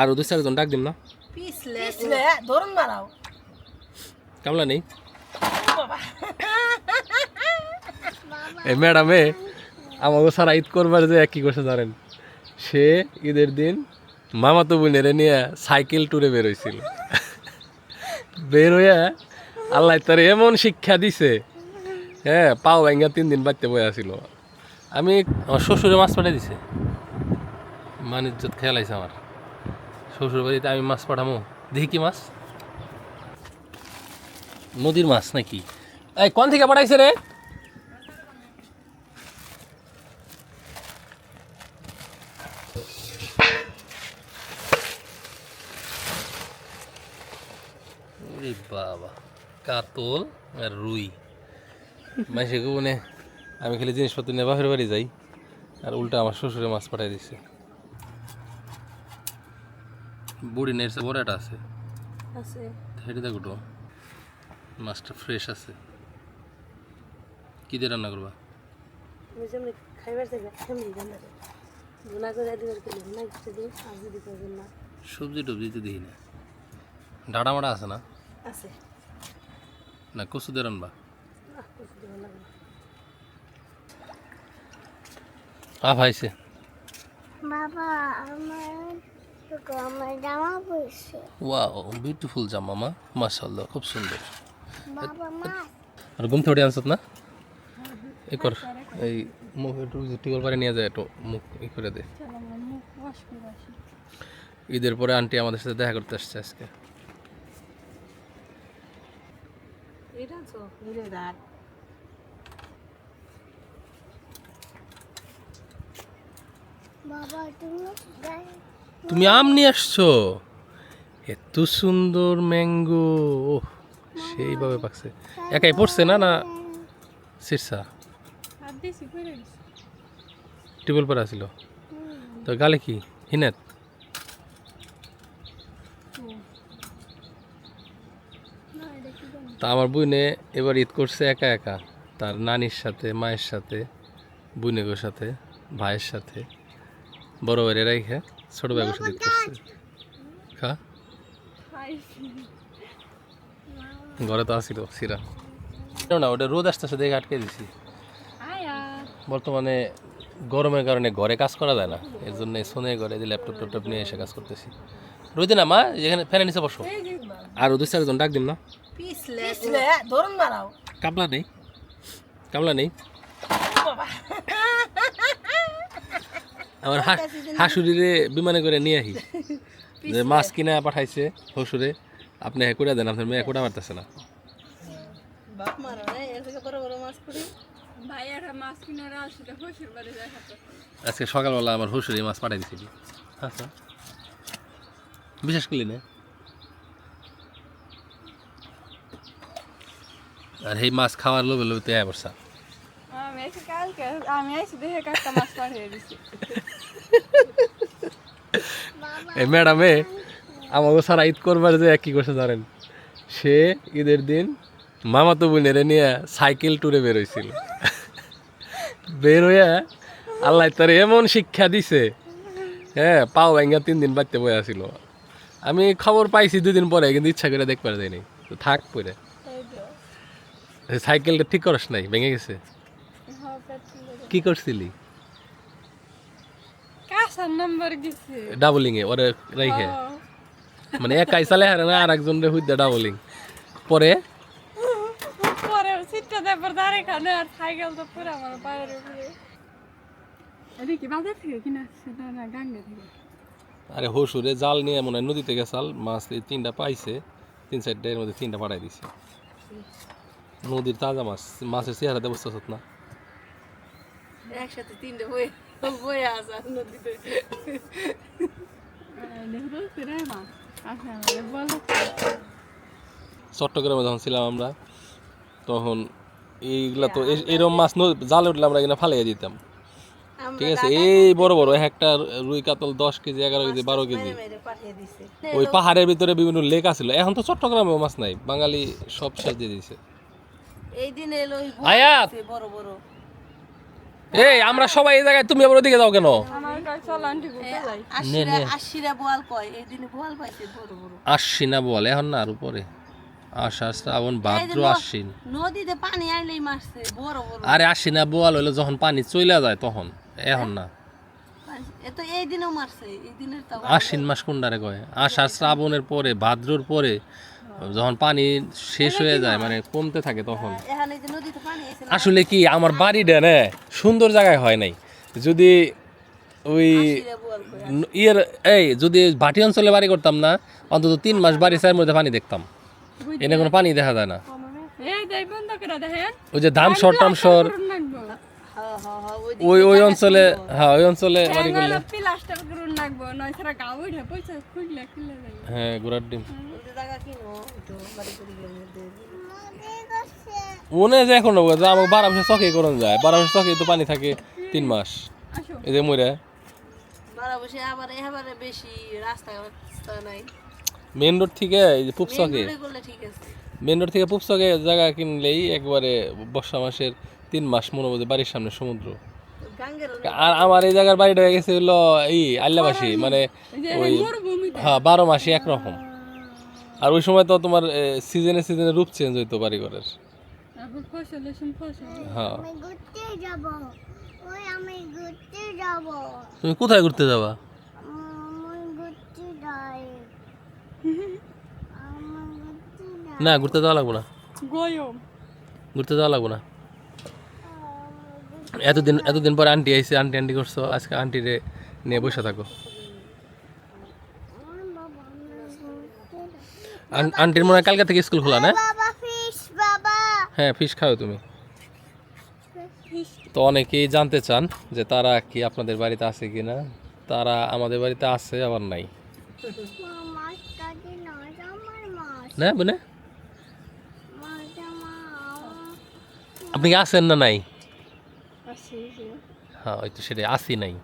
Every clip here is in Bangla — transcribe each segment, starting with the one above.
আরও দুই চারজন ডাক দিম না? পিছলে পিছলে ধরুন মারাও কামলা নেই? এই ম্যাডামে আমাকে সারা ঈদ করবার যে কি করছে জানেন? সে ঈদের দিন মামাতো বোনের নিয়ে সাইকেল ট্যুরে বেরোইছিল বের হইয়া আল্লাহ তার এমন শিক্ষা দিছে। হ্যাঁ পাও ভাঙ্গা তিন দিন বাড়তে বয়ে আসিল আমি আমার শ্বশুরে মাছ পাঠিয়ে দিছে। মানিজ্জত খেয়াল আইছে আমার শ্বশুর বাড়িতে আমি মাছ পাঠামো। দেখি কি মাছ? নদীর মাছ নাকি? এই, কোন থেকে পাঠাইছে রে? বাবা, কাতল আর রুই। মানে আমি খালি জিনিসপত্র নিয়ে বাপের বাড়ি যাই, আর উল্টা আমার শ্বশুরে মাছ পাঠাই দিছে। বুড়ি নেটসে বড় একটা আছে। আছে। হেঁটে দেখো তো। মাছটা ফ্রেশ আছে। কি দিয়ে রান্না করবা? সবজি টবজি তো দিই না। ডাটা মাটা আছে না? আছে। না কচু দিয়ে রান্না। আ ভাইছে বাবা আমার ওয়াও বিউটিফুল জামা মা মাশাআল্লাহ খুব সুন্দর। বাবা মাছ আর ঘুম থেকে আনছত না? এ কর এই মুখ একটু টিকল পারে নিয়ে যায় একটু মুখ ই করে দে। ঈদের পরে আন্টি আমাদের সাথে দেখা করতে আসছে আজকে। বাবা তুমি তুমি আম নিয়ে আসছো? এত সুন্দর ম্যাঙ্গো। ও সেইভাবে পাকছে। একাই পড়ছে না না? শীর্ষা টিবল পরে আসিল। তো গালে কি? হিনাত? তা আমার বুনে এবার ঈদ করছে একা একা। তার নানির সাথে মায়ের সাথে বুনেগোর সাথে ভাইয়ের সাথে। বড় বাইরে রেখে ছোট সাথে ঈদ করছে। খা। ঘরে তো আসিল সিরা। না ওটা রোদ আসতেছে দেখে আটকে দিছি। বর্তমানে গরমের কারণে ঘরে কাজ করা যায় না। এর জন্য সোনে ঘরে যে ল্যাপটপ ট্যাপটপ নিয়ে এসে কাজ করতেছি। রোদে না মা? যেখানে ফ্যানের নিচে বসো। আর দুই চারজন ডাক দিম না। কামলা নেই। কামলা নেই। আমার হাসুরিরে বিমানে করে নিয়ে আহি। যে মাছ কিনা পাঠাইছে শ্বশুরে আপনি হ্যাঁ করে দেন আপনার মেয়ে কোটা মারতেছে না। আজকে সকালবেলা আমার শ্বশুরে মাছ পাঠাই দিছিল। আচ্ছা। বিশেষ করলি না। আর এই মাছ খাওয়ার লোভে লোভে তো বর্ষা আমি এসে কালকে আমি এসে দেখে একটা মাছ পাঠিয়ে দিছি এই ম্যাডামে আমাকে সারা ঈদ করবার যে কি করছে জানেন। সে ঈদের দিন মামাতো বোনের নিয়ে সাইকেল ট্যুরে বেরোইছিল বের হইয়া আল্লাহ তার এমন শিক্ষা দিছে হ্যাঁ পাও ভাঙ্গা তিন দিন বাড়তে বয়ে আসিল। আমি খবর পাইছি দুদিন পরে কিন্তু ইচ্ছা করে দেখবার যায়নি থাক পরে। সাইকেলটা ঠিক করস নাই ভেঙে গেছে। কি করছিলি? কাসার নাম্বার গেছে ডাবলিং এ ওরে রাইখে। মানে একাই চালে হারে না আর একজন রে হুইদা ডাবলিং পরে? পরে সিটটা দেবার দাঁড়ে খানে আর সাইকেল তো পুরো আমার পায়ের উপরে এটা কি বাজার থেকে কিনা আসছে না গাঙ্গে থেকে? আরে হসুরে জাল নিয়ে মনে হয় নদীতে গেছাল মাছ তিনটা পাইছে তিন চারটা এর মধ্যে তিনটা পাঠাই দিছে। নদীর তাজা মাছ মাছের চেহারাতে বুঝতে না। একসাথে তিনটে বই বই নদীতে। আচ্ছা চট্টগ্রামে যখন ছিলাম আমরা তখন এইগুলা তো এই- এরম মাছ জালে উঠলে আমরা এখানে ফালিয়ে দিতাম। ঠিক আছে? এই বড় বড় এক একটা রুই কাতল দশ কেজি এগারো কেজি বারো কেজি। ওই পাহাড়ের ভিতরে বিভিন্ন লেক আছিল এখন তো চট্টগ্রামেও মাছ নাই বাঙালি সব সাজিয়ে দিয়ে দিয়েছে এই দিন এলো বড় বড় এই আমরা সবাই এই জায়গায় তুমি আবার ওদিকে যাও কেন? আসছি না বল এখন না আর উপরে। শ্রাবণ ভাদ্র আশ্বিন। নদীতে পানি আইলেই মারছে বড় বড়। আরে আসি না বোয়াল হইলে যখন পানি চইলা যায় তখন এখন না। এ তো এই দিনেও মারছে এই দিনের তো আশ্বিন মাস কোনটারে কয়? আষাঢ় শ্রাবণের পরে ভাদ্রর পরে যখন পানি শেষ হয়ে যায় মানে কমতে থাকে তখন। এখানে যে নদীতে পানি এসে আসলে কি আমার বাড়িটা না সুন্দর জায়গায় হয় নাই। যদি ওই ইয়ের এই যদি ভাটি অঞ্চলে বাড়ি করতাম না অন্তত তিন মাস বাড়ি চায়ের মধ্যে পানি দেখতাম। এনে কোনো পানি দেখা যায় না। এই দেই বন্ধ করে দেখেন ওই যে ধাম সর টাম সর লাগবো হ্যাঁ ওই ওই ওই অঞ্চলে হ্যাঁ ওই অঞ্চলে বাড়ি করলে। হ্যাঁ প্লাস্টার করুন লাগবো নয় ছাড়া গাও উঠে পয়সা খুললে খুলে যাবে। হ্যাঁ ঘোড়ার ডিম। ওই মনে যে এখন যে আমাকে বারো মাসে চকে করুন যায়। বারো মাসে চকে তো পানি থাকে তিন মাস। এই যে মরে মেন রোড থেকে এই যে পুপ চকে দূরে করলে ঠিক আছে। মেন রোড থেকে পুপ চকে জায়গা কিনলেই একবারে বর্ষা মাসের তিন মাস মনে বোধ বাড়ির সামনে সমুদ্র। আর আমার এই জায়গার বাড়িটা হয়ে গেছে হলো এই আল্লাবাসী মানে ওই হ্যাঁ বারো মাসই একরকম। আর ওই সময় তো তোমার সিজনে সিজনে রূপ চেঞ্জ হইতো এসন ফসল হ্যাঁ। আমি ঘুরতে যাব। ওই আমি ঘুরতে যাব। তুমি কোথায় ঘুরতে যাবা? না ঘুরতে যাওয়া লাগবো না। ঘুরতে যাওয়া লাগবো না। এতদিন এতদিন পর আন্টি আইসে আন্টি আন্টি করছ আজকে আন্টিরে নিয়ে বসে থাকো। আন্টির মনে হয় কালকে থেকে স্কুল খোলা না? বাবা ফিশ বাবা। হ্যাঁ ফিশ খাও তুমি। তো অনেকেই জানতে চান যে তারা কি আপনাদের বাড়িতে আছে কি না? তারা আমাদের বাড়িতে আছে আবার নাই। না মা আপনি কি আছেন না নাই? হ্যাঁ ওই তো সেটাই আসি নাই।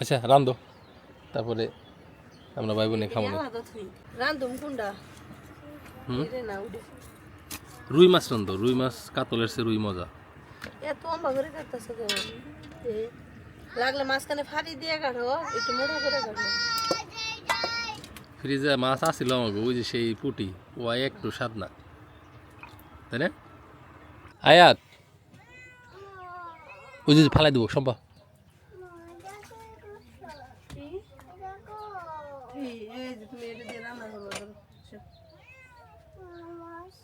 আচ্ছা রান্ধো তারপরে আমরা ভাই বোনে খাব রান্ধুম রুই মাছ রান্ধো রুই মাছ কাতলের সে রুই মজা। এত অম্বা করে কাটতেছে লাগলে মাঝখানে ফাড়ি দিয়ে কাটো একটু মোটা করে কাটো। ফ্রিজে মাছ আসছিল আমাকে ওই যে সেই পুটি ও একটু স্বাদ না তাই না? আয়াত। ওই যে ফালাই দেবো সম্ভব দেখো এই এই যে তুমি এটা দিয়ে রান্না করব ধরো। সে, মাছ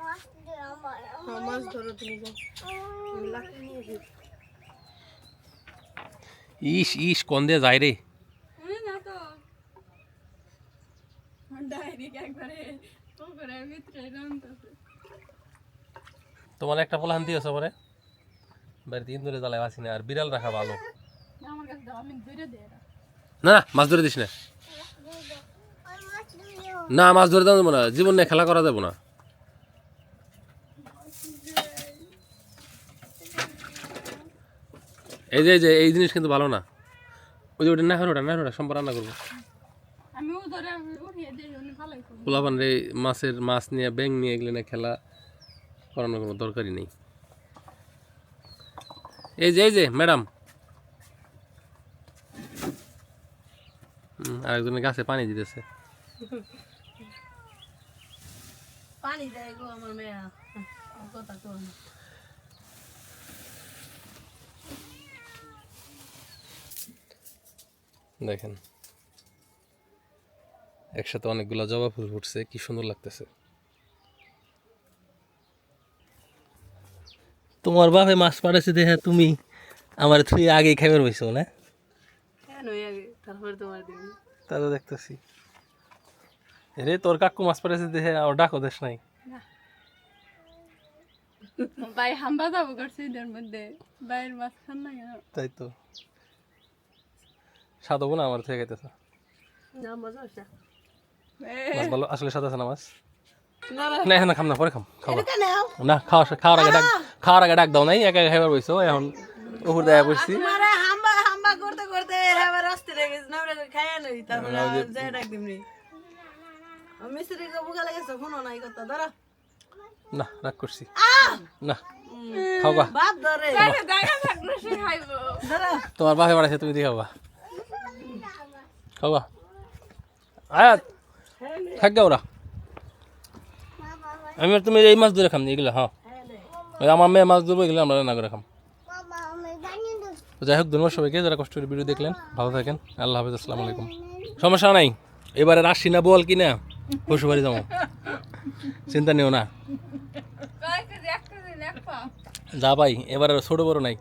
মাছ দিয়ে আমার মাছ ধরো তুমি যাও আমি লাকড়ি নিয়ে এসেছি ইস ইস কন দিয়ে যায় রে? একবারে ভিতরে তোমার একটা পোলাহান দিয়েছ পরে? বাড়িতে ইন্দুরে জ্বালায় আসি না আর বিড়াল রাখা ভালো। না না মাছ ধরে দিস না। না মাছ ধরে দেওয়া যাব না জীবন নিয়ে খেলা করা যাব না। এই যে এই যে এই জিনিস কিন্তু ভালো না। ওই যে ওটা না ওটা না ওটা সম্পর্ক রান্না করব। আমি ও ধরে আমি উঠিয়ে দিই ভালোই করব। পোলাপান রে মাছের মাছ নিয়ে ব্যাং নিয়ে এগুলো না খেলা। করানোর কোনো দরকারই নেই। এই যে এই যে ম্যাডাম। আরেকজনের গাছে পানি দিতেছে। পানি দেয় গো আমার মেয়া। কথা কো দেখেন একসাথে অনেকগুলো জবা ফুল ফুটছে কি সুন্দর লাগতেছে। তোমার বাপে মাছ পাড়েছে দেখে তুমি আমার তুই আগেই খাইবার বইছো না? আগে? তারপরে দেখতেছি। রে তোর কাকু মাছ পাড়েছে দেখে আমার ডাকো দেশ নাই। ভাই হাম্বা যাব করছে এদের মধ্যে। বাইরের মাছ খান না কেন? তাই তো। স্বাদ হব না আমার থেকে খাইতেছে। না মজা হচ্ছে মাছ ভালো আসলে আছে না মাছ? না না। খাম না পরে খাম খাব না খাওয়া খাওয়ার আগে ডাক। খাওয়ার আগে ডাক দাও নাই? একা একা খাইবার বইছো? এখন উপর হাম্বা হাম্বা করতে করতে এবার রাস্তে রেখে না খাইয়া নই তারপরে যাই ডাক দিমনি। মিস্ত্রি বুকা লেগেছে ফোন নাই কথা ধরো। না রাগ করছি। দেখা তোমার বাপে বাড়াইছে তুমি দিয়ে খাবা গা। আয়াত থাক ওরা। আমি তুমি এই মাছ ধরে খাম এগুলো হ্যাঁ। আমার মেয়ে মাছ ধরবো এগুলো আমরা রান্না করে খাম। বাবা আমি জানি না। তো যাই হোক ধন্যবাদ সবাইকে যারা কষ্ট করে ভিডিও দেখলেন ভালো থাকেন আল্লাহ হাফিজ আসসালামু আলাইকুম। সমস্যা নাই এবারে রাশি না বল কি না পশু বাড়ি যাব। চিন্তা নিও না। যা ভাই এবারে ছোট বড় নাই।